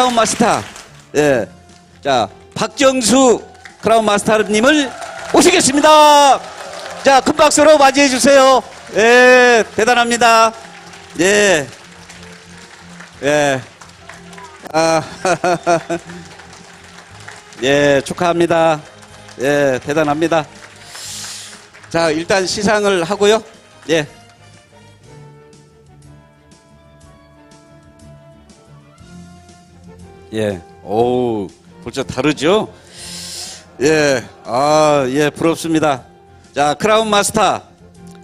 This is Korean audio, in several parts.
크라운 마스터. 예. 자, 박정수 크라운 마스터님을 모시겠습니다. 자, 큰 박수로 맞이해 주세요. 예, 대단합니다. 예. 예. 아, 예, 축하합니다. 예, 대단합니다. 자, 일단 시상을 하고요. 예. 예. 오, 벌써 다르죠? 예. 아, 예, 부럽습니다. 자, 크라운 마스터.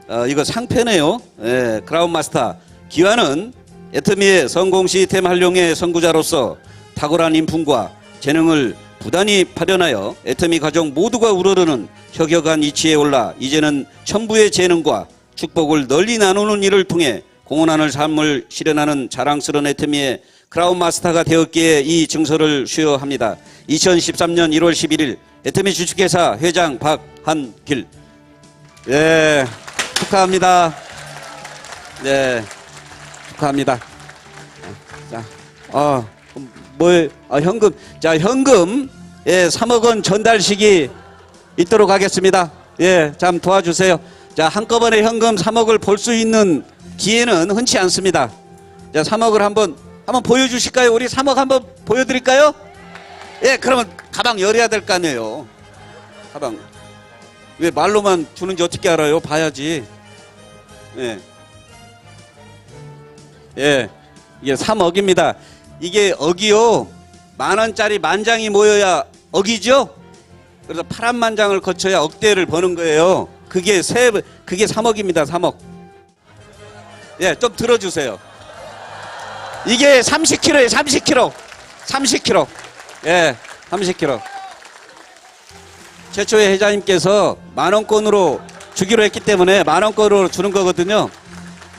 어, 이거 상패네요. 예, 크라운 마스터. 기와는 애터미의 성공 시스템 활용의 선구자로서 탁월한 인품과 재능을 부단히 발현하여 애터미 가족 모두가 우러르는 혁혁한 이치에 올라 이제는 천부의 재능과 축복을 널리 나누는 일을 통해 공헌하는 삶을 실현하는 자랑스러운 애터미의 크라운 마스터가 되었기에 이 증서를 수여합니다. 2013년 1월 11일 애터미 주식회사 회장 박한길. 예, 축하합니다. 네, 축하합니다. 자, 어, 뭐, 아, 현금, 자, 현금, 예, 3억 원 전달식이 있도록 하겠습니다. 예, 참 도와주세요. 자, 한꺼번에 현금 3억을 볼 수 있는 기회는 흔치 않습니다. 자, 3억을 한번, 한번 보여주실까요? 우리 3억 한번 보여드릴까요? 예, 그러면 가방 열어야 될 거 아니에요. 가방. 왜 말로만 주는지 어떻게 알아요? 봐야지. 예. 예. 이게 3억입니다. 이게 억이요. 만 원짜리 만 장이 모여야 억이죠? 그래서 파란 장을 거쳐야 억대를 버는 거예요. 그게 세, 그게 3억입니다. 3억. 예, 좀 들어주세요. 이게 30kg에 30kg. 30kg. 예, 30kg. 최초의 회장님께서 만 원권으로 주기로 했기 때문에 만 원권으로 주는 거거든요.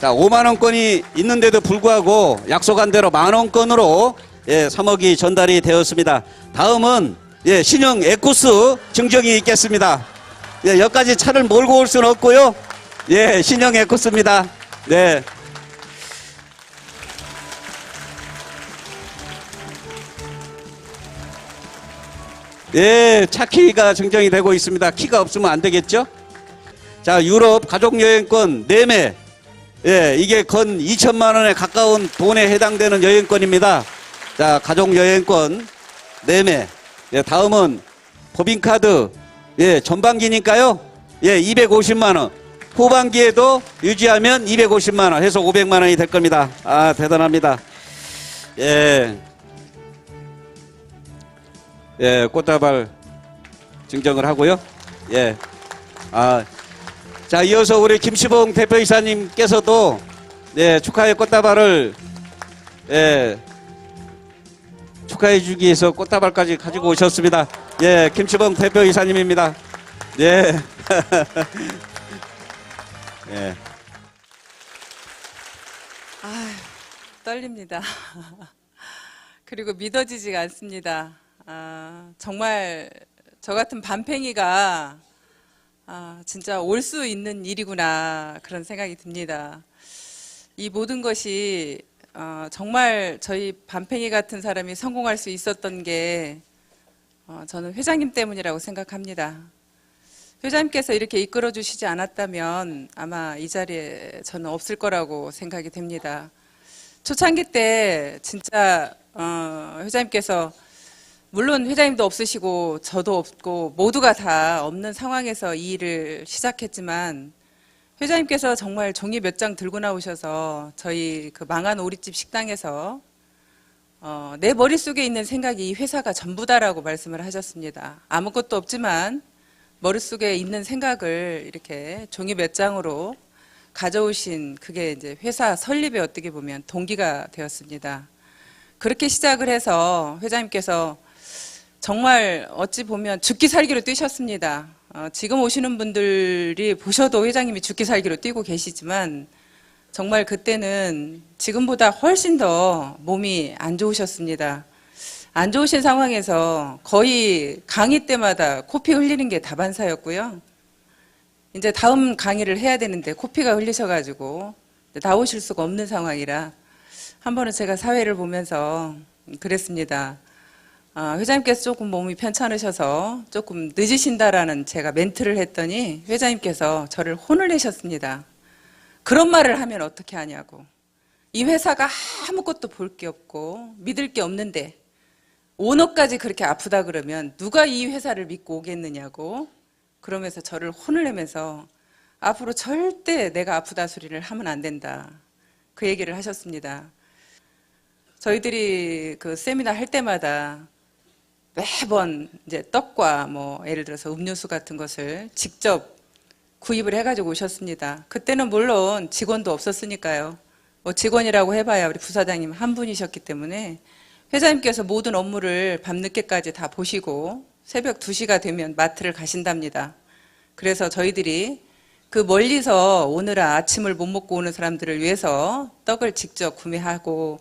자, 5만 원권이 있는데도 불구하고 약속한 대로 만 원권으로 예, 3억이 전달이 되었습니다. 다음은 예, 신형 에코스 증정이 있겠습니다. 예, 여기까지 차를 몰고 올 수는 없고요. 예, 신형 에코스입니다. 네. 예, 차 키가 증정이 되고 있습니다. 키가 없으면 안 되겠죠? 자, 유럽 가족 여행권 4매. 예, 이게 건 2천만 원에 가까운 돈에 해당되는 여행권입니다. 자, 가족 여행권 4매. 예, 다음은 법인카드. 예, 전반기니까요. 예, 250만 원. 후반기에도 유지하면 250만 원 해서 500만 원이 될 겁니다. 아, 대단합니다. 예. 예, 꽃다발 증정을 하고요. 예. 아, 자, 이어서 우리 김시봉 대표이사님께서도 예, 축하의 꽃다발을 예, 축하해 주기 위해서 꽃다발까지 가지고 오셨습니다. 예, 김시봉 대표이사님입니다. 예. 예. 아, 떨립니다. 그리고 믿어지지가 않습니다. 아, 정말 저 같은 반팽이가 아, 진짜 올 수 있는 일이구나 그런 생각이 듭니다. 이 모든 것이 어, 정말 저희 반팽이 같은 사람이 성공할 수 있었던 게 어, 저는 회장님 때문이라고 생각합니다. 회장님께서 이렇게 이끌어 주시지 않았다면 아마 이 자리에 저는 없을 거라고 생각이 됩니다. 초창기 때 진짜 어, 회장님께서 물론 회장님도 없으시고 저도 없고 모두가 다 없는 상황에서 이 일을 시작했지만 회장님께서 정말 종이 몇 장 들고 나오셔서 저희 그 망한 오리집 식당에서 어, 내 머릿속에 있는 생각이 이 회사가 전부다라고 말씀을 하셨습니다. 아무것도 없지만 머릿속에 있는 생각을 이렇게 종이 몇 장으로 가져오신 그게 이제 회사 설립에 어떻게 보면 동기가 되었습니다. 그렇게 시작을 해서 회장님께서 정말 어찌 보면 죽기 살기로 뛰셨습니다. 어, 지금 오시는 분들이 보셔도 회장님이 죽기 살기로 뛰고 계시지만 정말 그때는 지금보다 훨씬 더 몸이 안 좋으셨습니다. 안 좋으신 상황에서 거의 강의 때마다 코피 흘리는 게 다반사였고요. 이제 다음 강의를 해야 되는데 코피가 흘리셔가지고 나오실 수가 없는 상황이라 한 번은 제가 사회를 보면서 그랬습니다. 아, 회장님께서 조금 몸이 편찮으셔서 조금 늦으신다라는 제가 멘트를 했더니 회장님께서 저를 혼을 내셨습니다. 그런 말을 하면 어떻게 하냐고. 이 회사가 아무것도 볼 게 없고 믿을 게 없는데 오너까지 그렇게 아프다 그러면 누가 이 회사를 믿고 오겠느냐고 그러면서 저를 혼을 내면서 앞으로 절대 내가 아프다 소리를 하면 안 된다. 그 얘기를 하셨습니다. 저희들이 그 세미나 할 때마다 매번 이제 떡과 뭐 예를 들어서 음료수 같은 것을 직접 구입을 해가지고 오셨습니다. 그때는 물론 직원도 없었으니까요. 뭐 직원이라고 해봐야 우리 부사장님 한 분이셨기 때문에 회장님께서 모든 업무를 밤늦게까지 다 보시고 새벽 2시가 되면 마트를 가신답니다. 그래서 저희들이 그 멀리서 오느라 아침을 못 먹고 오는 사람들을 위해서 떡을 직접 구매하고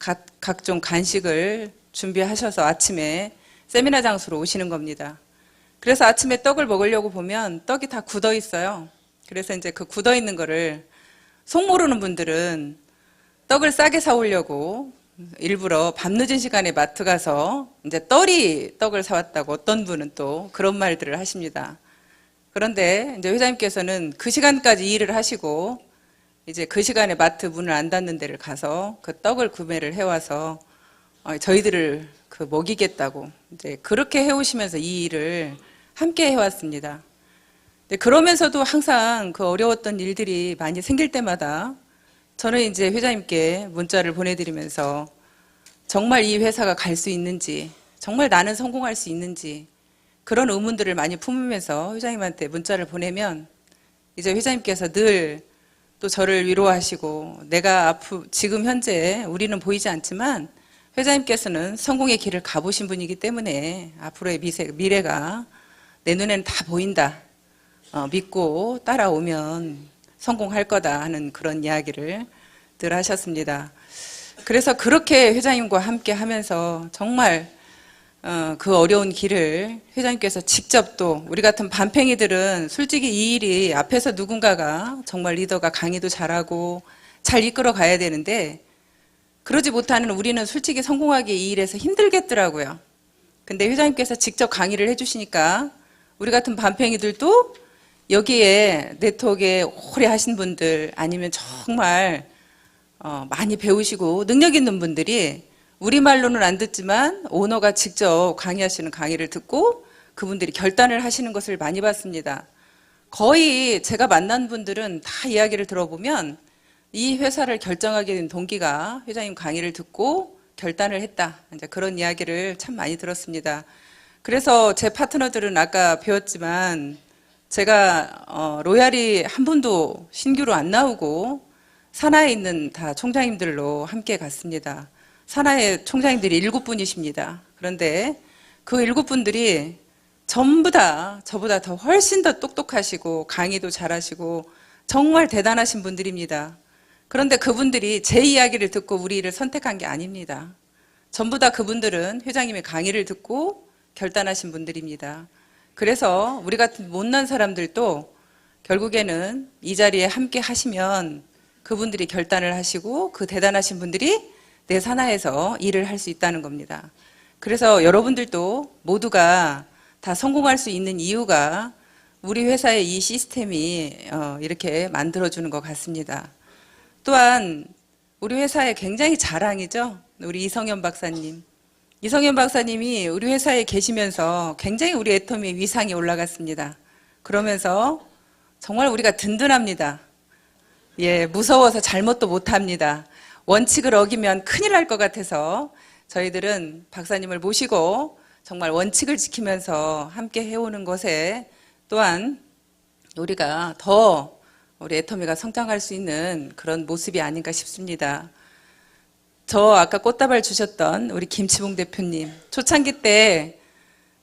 각, 각종 간식을 준비하셔서 아침에 세미나 장소로 오시는 겁니다. 그래서 아침에 떡을 먹으려고 보면 떡이 다 굳어 있어요. 그래서 이제 그 굳어 있는 거를 속 모르는 분들은 떡을 싸게 사오려고 일부러 밤늦은 시간에 마트 가서 이제 떨이 떡을 사왔다고 어떤 분은 또 그런 말들을 하십니다. 그런데 이제 회장님께서는 그 시간까지 일을 하시고 이제 그 시간에 마트 문을 안 닫는 데를 가서 그 떡을 구매를 해와서 어, 저희들을 그 먹이겠다고 이제 그렇게 해오시면서 이 일을 함께 해왔습니다. 근데 그러면서도 항상 그 어려웠던 일들이 많이 생길 때마다 저는 이제 회장님께 문자를 보내드리면서 정말 이 회사가 갈 수 있는지, 정말 나는 성공할 수 있는지 그런 의문들을 많이 품으면서 회장님한테 문자를 보내면 이제 회장님께서 늘 또 저를 위로하시고 내가 앞으로 지금 현재 우리는 보이지 않지만 회장님께서는 성공의 길을 가보신 분이기 때문에 앞으로의 미래, 미래 가 내 눈에는 다 보인다. 어, 믿고 따라오면 성공할 거다 하는 그런 이야기를 늘 하셨습니다. 그래서 그렇게 회장님과 함께 하면서 정말 어, 그 어려운 길을 회장님께서 직접 또 우리 같은 반팽이들은 솔직히 이 일이 앞에서 누군가가 정말 리더가 강의도 잘하고 잘 이끌어 가야 되는데 그러지 못하는 우리는 솔직히 성공하기 이 일에서 힘들겠더라고요. 근데 회장님께서 직접 강의를 해주시니까 우리 같은 반팽이들도 여기에 네트워크에 오래 하신 분들 아니면 정말 어, 많이 배우시고 능력 있는 분들이 우리말로는 안 듣지만 오너가 직접 강의하시는 강의를 듣고 그분들이 결단을 하시는 것을 많이 봤습니다. 거의 제가 만난 분들은 다 이야기를 들어보면 이 회사를 결정하게 된 동기가 회장님 강의를 듣고 결단을 했다. 이제 그런 이야기를 참 많이 들었습니다. 그래서 제 파트너들은 아까 배웠지만 제가 어, 로얄이 한 분도 신규로 안 나오고 산하에 있는 다 총장님들로 함께 갔습니다. 산하의 총장님들이 일곱 분이십니다. 그런데 그 일곱 분들이 전부 다 저보다 더 훨씬 더 똑똑하시고 강의도 잘하시고 정말 대단하신 분들입니다. 그런데 그분들이 제 이야기를 듣고 우리를 선택한 게 아닙니다. 전부 다 그분들은 회장님의 강의를 듣고 결단하신 분들입니다. 그래서 우리 같은 못난 사람들도 결국에는 이 자리에 함께 하시면 그분들이 결단을 하시고 그 대단하신 분들이 내 산하에서 일을 할 수 있다는 겁니다. 그래서 여러분들도 모두가 다 성공할 수 있는 이유가 우리 회사의 이 시스템이 어, 이렇게 만들어주는 것 같습니다. 또한 우리 회사의 굉장히 자랑이죠. 우리 이성현 박사님. 이성현 박사님이 우리 회사에 계시면서 굉장히 우리 애터미의 위상이 올라갔습니다. 그러면서 정말 우리가 든든합니다. 예, 무서워서 잘못도 못합니다. 원칙을 어기면 큰일 날 것 같아서 저희들은 박사님을 모시고 정말 원칙을 지키면서 함께 해오는 것에 또한 우리가 더 우리 애터미가 성장할 수 있는 그런 모습이 아닌가 싶습니다. 저 아까 꽃다발 주셨던 우리 김치봉 대표님 초창기 때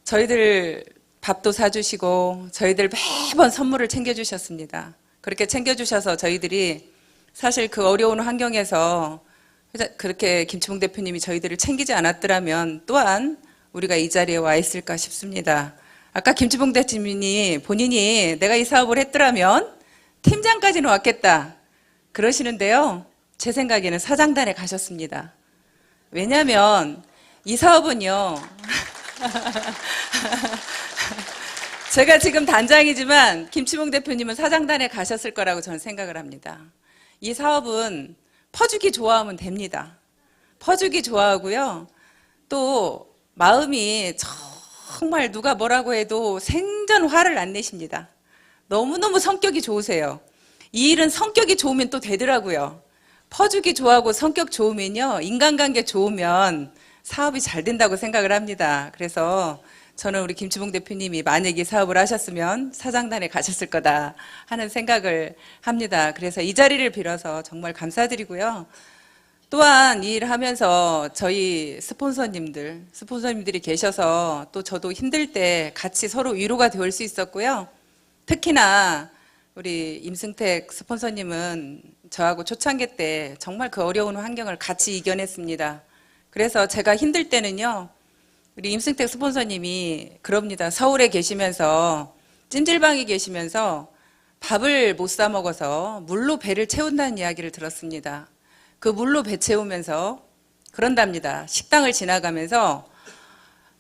저희들 밥도 사주시고 저희들 매번 선물을 챙겨주셨습니다. 그렇게 챙겨주셔서 저희들이 사실 그 어려운 환경에서 그렇게 김치봉 대표님이 저희들을 챙기지 않았더라면 또한 우리가 이 자리에 와 있을까 싶습니다. 아까 김치봉 대표님이 본인이 내가 이 사업을 했더라면 팀장까지는 왔겠다 그러시는데요. 제 생각에는 사장단에 가셨습니다. 왜냐하면 이 사업은요. 제가 지금 단장이지만 김치봉 대표님은 사장단에 가셨을 거라고 저는 생각을 합니다. 이 사업은 퍼주기 좋아하면 됩니다. 퍼주기 좋아하고요. 또 마음이 정말 누가 뭐라고 해도 생전 화를 안 내십니다. 너무너무 성격이 좋으세요. 이 일은 성격이 좋으면 또 되더라고요. 퍼주기 좋아하고 성격 좋으면요. 인간관계 좋으면 사업이 잘 된다고 생각을 합니다. 그래서 저는 우리 김치봉 대표님이 만약에 사업을 하셨으면 사장단에 가셨을 거다 하는 생각을 합니다. 그래서 이 자리를 빌어서 정말 감사드리고요. 또한 이 일을 하면서 저희 스폰서님들, 스폰서님들이 계셔서 또 저도 힘들 때 같이 서로 위로가 될 수 있었고요. 특히나 우리 임승택 스폰서님은 저하고 초창기 때 정말 그 어려운 환경을 같이 이겨냈습니다. 그래서 제가 힘들 때는요, 우리 임승택 스폰서님이 그럽니다. 서울에 계시면서 찜질방에 계시면서 밥을 못 사 먹어서 물로 배를 채운다는 이야기를 들었습니다. 그 물로 배 채우면서 그런답니다. 식당을 지나가면서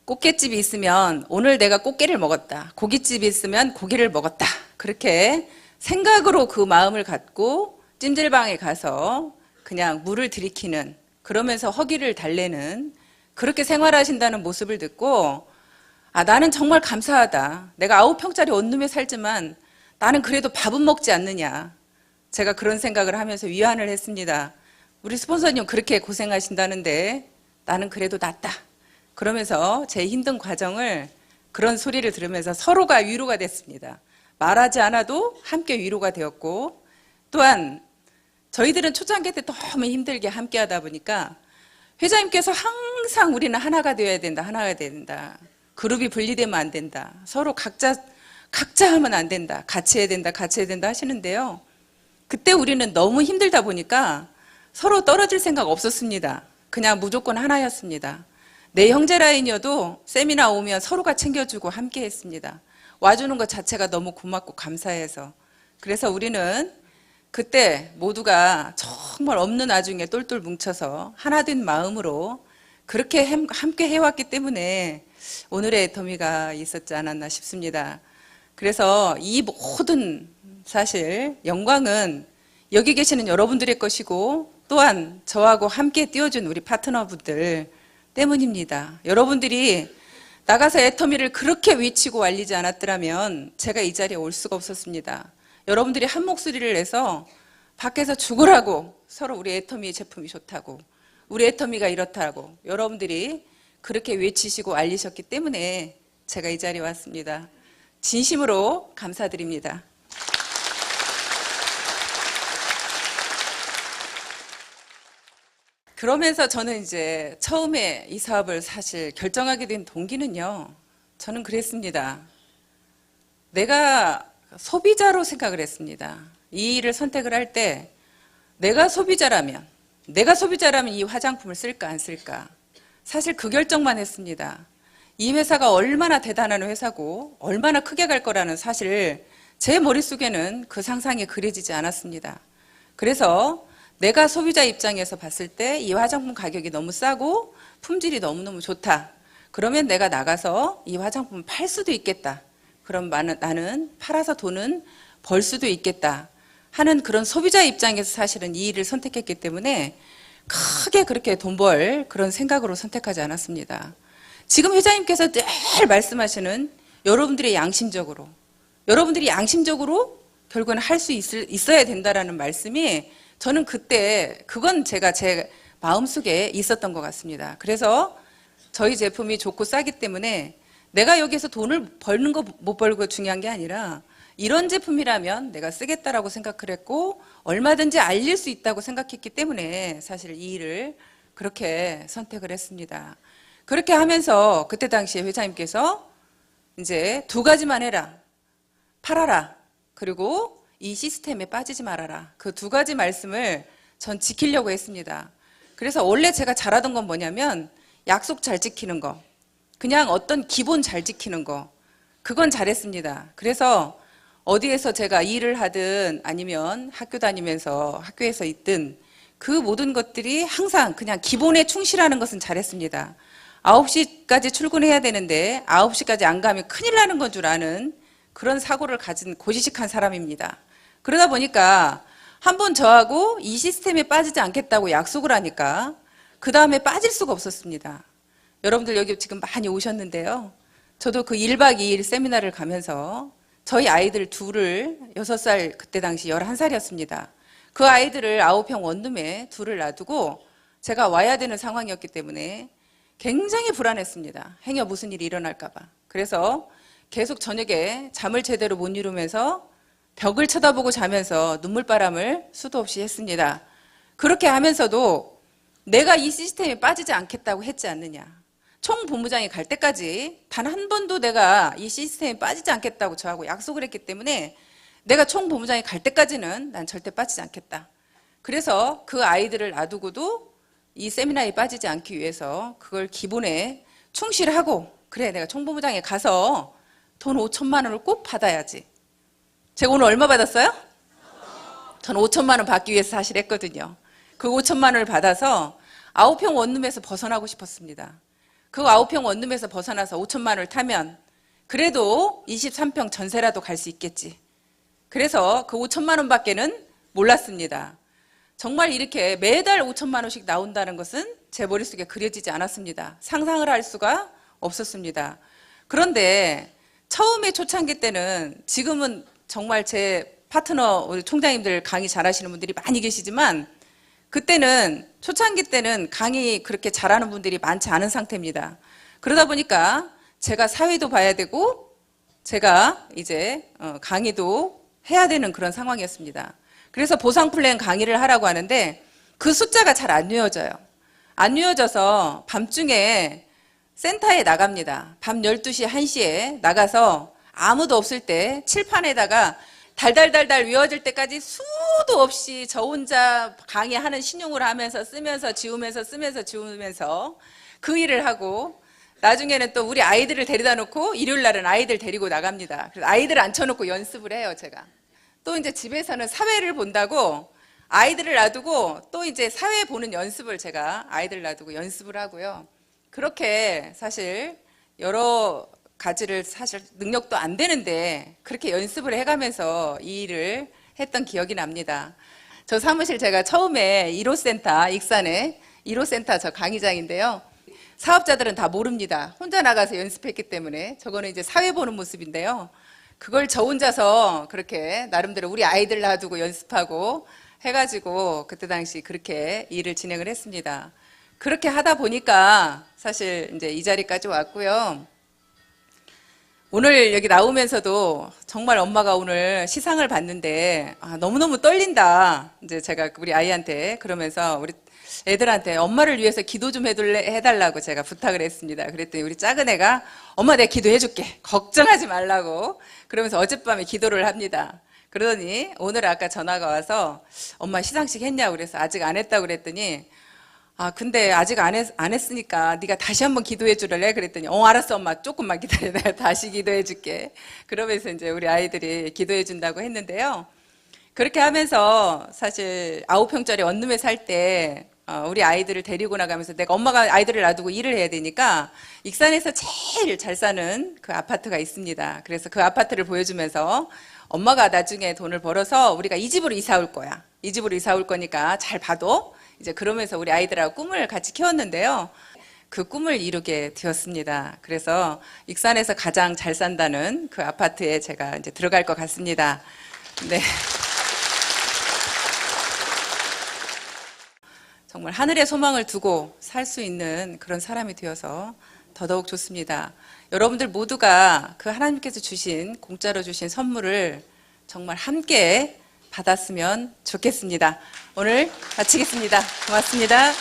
꽃게집이 있으면 오늘 내가 꽃게를 먹었다. 고깃집이 있으면 고기를 먹었다. 그렇게 생각으로 그 마음을 갖고 찜질방에 가서 그냥 물을 들이키는 그러면서 허기를 달래는 그렇게 생활하신다는 모습을 듣고 아 나는 정말 감사하다. 내가 아홉 평짜리 원룸에 살지만 나는 그래도 밥은 먹지 않느냐. 제가 그런 생각을 하면서 위안을 했습니다. 우리 스폰서님 그렇게 고생하신다는데 나는 그래도 낫다. 그러면서 제 힘든 과정을 그런 소리를 들으면서 서로가 위로가 됐습니다. 말하지 않아도 함께 위로가 되었고 또한 저희들은 초창기 때 너무 힘들게 함께 하다 보니까 회장님께서 항상 우리는 하나가 되어야 된다, 하나가 된다. 그룹이 분리되면 안 된다. 서로 각자, 각자 하면 안 된다. 같이 해야 된다, 같이 해야 된다 하시는데요. 그때 우리는 너무 힘들다 보니까 서로 떨어질 생각 없었습니다. 그냥 무조건 하나였습니다. 내 형제 라인이어도 세미나 오면 서로가 챙겨주고 함께 했습니다. 와주는 것 자체가 너무 고맙고 감사해서. 그래서 우리는 그때 모두가 정말 없는 와중에 똘똘 뭉쳐서 하나 된 마음으로 그렇게 햄- 함께 해왔기 때문에 오늘의 애터미가 있었지 않았나 싶습니다. 그래서 이 모든 사실 영광은 여기 계시는 여러분들의 것이고 또한 저하고 함께 뛰어준 우리 파트너분들 때문입니다. 여러분들이 나가서 애터미를 그렇게 외치고 알리지 않았더라면 제가 이 자리에 올 수가 없었습니다. 여러분들이 한 목소리를 내서 밖에서 죽으라고 서로 우리 애터미 제품이 좋다고 우리 애터미가 이렇다고 여러분들이 그렇게 외치시고 알리셨기 때문에 제가 이 자리에 왔습니다. 진심으로 감사드립니다. 그러면서 저는 이제 처음에 이 사업을 사실 결정하게 된 동기는요. 저는 그랬습니다. 내가 소비자로 생각을 했습니다. 이 일을 선택을 할 때 내가 소비자라면 내가 소비자라면 이 화장품을 쓸까 안 쓸까 사실 그 결정만 했습니다. 이 회사가 얼마나 대단한 회사고 얼마나 크게 갈 거라는 사실 제 머릿속에는 그 상상이 그려지지 않았습니다. 그래서 내가 소비자 입장에서 봤을 때 이 화장품 가격이 너무 싸고 품질이 너무너무 좋다. 그러면 내가 나가서 이 화장품을 팔 수도 있겠다. 그럼 나는 팔아서 돈은 벌 수도 있겠다. 하는 그런 소비자 입장에서 사실은 이 일을 선택했기 때문에 크게 그렇게 돈 벌 그런 생각으로 선택하지 않았습니다. 지금 회장님께서 늘 말씀하시는 여러분들의 양심적으로 여러분들이 양심적으로 결국은 할 수 있어야 된다라는 말씀이 저는 그때 그건 제가 제 마음속에 있었던 것 같습니다. 그래서 저희 제품이 좋고 싸기 때문에 내가 여기서 돈을 벌는 거 못 벌고 중요한 게 아니라 이런 제품이라면 내가 쓰겠다라고 생각을 했고 얼마든지 알릴 수 있다고 생각했기 때문에 사실 이 일을 그렇게 선택을 했습니다. 그렇게 하면서 그때 당시에 회장님께서 이제 두 가지만 해라. 팔아라. 그리고 이 시스템에 빠지지 말아라. 그 두 가지 말씀을 전 지키려고 했습니다. 그래서 원래 제가 잘하던 건 뭐냐면 약속 잘 지키는 거. 그냥 어떤 기본 잘 지키는 거. 그건 잘했습니다. 그래서 어디에서 제가 일을 하든 아니면 학교 다니면서 학교에서 있든 그 모든 것들이 항상 그냥 기본에 충실하는 것은 잘했습니다. 9시까지 출근해야 되는데 9시까지 안 가면 큰일 나는 건 줄 아는 그런 사고를 가진 고지식한 사람입니다. 그러다 보니까 한 번 저하고 이 시스템에 빠지지 않겠다고 약속을 하니까 그 다음에 빠질 수가 없었습니다. 여러분들 여기 지금 많이 오셨는데요. 저도 그 1박 2일 세미나를 가면서 저희 아이들 둘을 6살 그때 당시 11살이었습니다. 그 아이들을 아홉평 원룸에 둘을 놔두고 제가 와야 되는 상황이었기 때문에 굉장히 불안했습니다. 행여 무슨 일이 일어날까 봐. 그래서 계속 저녁에 잠을 제대로 못 이루면서 벽을 쳐다보고 자면서 눈물바람을 수도 없이 했습니다. 그렇게 하면서도 내가 이 시스템에 빠지지 않겠다고 했지 않느냐. 총 본부장이 갈 때까지 단 한 번도 내가 이 시스템에 빠지지 않겠다고 저하고 약속을 했기 때문에 내가 총 본부장이 갈 때까지는 난 절대 빠지지 않겠다. 그래서 그 아이들을 놔두고도 이 세미나에 빠지지 않기 위해서 그걸 기본에 충실하고 그래 내가 총본부장에 가서 돈 5천만 원을 꼭 받아야지. 제가 오늘 얼마 받았어요? 저는 5천만 원 받기 위해서 사실 했거든요. 그 5천만 원을 받아서 아홉 평 원룸에서 벗어나고 싶었습니다. 그 아홉 평 원룸에서 벗어나서 5천만 원을 타면 그래도 23평 전세라도 갈 수 있겠지. 그래서 그 5천만 원밖에는 몰랐습니다. 정말 이렇게 매달 5천만 원씩 나온다는 것은 제 머릿속에 그려지지 않았습니다. 상상을 할 수가 없었습니다. 그런데 처음에 초창기 때는 지금은 정말 제 파트너 우리 총장님들 강의 잘하시는 분들이 많이 계시지만 그때는 초창기 때는 강의 그렇게 잘하는 분들이 많지 않은 상태입니다. 그러다 보니까 제가 사회도 봐야 되고 제가 이제 어, 강의도 해야 되는 그런 상황이었습니다. 그래서 보상 플랜 강의를 하라고 하는데 그 숫자가 잘안 이어져요. 안 이어져서 밤중에 센터에 나갑니다. 밤 12시, 1시에 나가서 아무도 없을 때 칠판에다가 달달달달 외워질 때까지 수도 없이 저 혼자 강의하는 신용을 하면서 쓰면서 지우면서 쓰면서 지우면서 그 일을 하고 나중에는 또 우리 아이들을 데려다 놓고 일요일 날은 아이들 데리고 나갑니다. 그래서 아이들 앉혀놓고 연습을 해요, 제가. 또 이제 집에서는 사회를 본다고 아이들을 놔두고 또 이제 사회 보는 연습을 제가 아이들 놔두고 연습을 하고요. 그렇게 사실 여러 가지를 사실 능력도 안 되는데 그렇게 연습을 해가면서 이 일을 했던 기억이 납니다. 저 사무실 제가 처음에 1호 센터 익산에 1호 센터 저 강의장인데요. 사업자들은 다 모릅니다. 혼자 나가서 연습했기 때문에 저거는 이제 사회 보는 모습인데요. 그걸 저 혼자서 그렇게 나름대로 우리 아이들 놔두고 연습하고 해가지고 그때 당시 그렇게 일을 진행을 했습니다. 그렇게 하다 보니까 사실 이제 이 자리까지 왔고요. 오늘 여기 나오면서도 정말 엄마가 오늘 시상을 받는데 아, 너무너무 떨린다. 이제 제가 우리 아이한테 그러면서 우리 애들한테 엄마를 위해서 기도 좀 해둘래, 해달라고 제가 부탁을 했습니다. 그랬더니 우리 작은 애가 엄마 내가 기도해줄게. 걱정하지 말라고. 그러면서 어젯밤에 기도를 합니다. 그러더니 오늘 아까 전화가 와서 엄마 시상식 했냐고 그래서 아직 안 했다고 그랬더니 아 근데 아직 안, 했, 안 했으니까 네가 다시 한번 기도해 줄래? 그랬더니 어 알았어 엄마. 조금만 기다려. 내가 다시 기도해 줄게. 그러면서 이제 우리 아이들이 기도해 준다고 했는데요. 그렇게 하면서 사실 아홉 평짜리 원룸에 살때 어, 우리 아이들을 데리고 나가면서 내가 엄마가 아이들을 놔두고 일을 해야 되니까 익산에서 제일 잘 사는 그 아파트가 있습니다. 그래서 그 아파트를 보여주면서 엄마가 나중에 돈을 벌어서 우리가 이 집으로 이사 올 거야 이 집으로 이사 올 거니까 잘 봐도 이제 그러면서 우리 아이들하고 꿈을 같이 키웠는데요. 그 꿈을 이루게 되었습니다. 그래서 익산에서 가장 잘 산다는 그 아파트에 제가 이제 들어갈 것 같습니다. 네. 정말 하늘의 소망을 두고 살 수 있는 그런 사람이 되어서 더더욱 좋습니다. 여러분들 모두가 그 하나님께서 주신 공짜로 주신 선물을 정말 함께 받았으면 좋겠습니다. 오늘 마치겠습니다. 고맙습니다.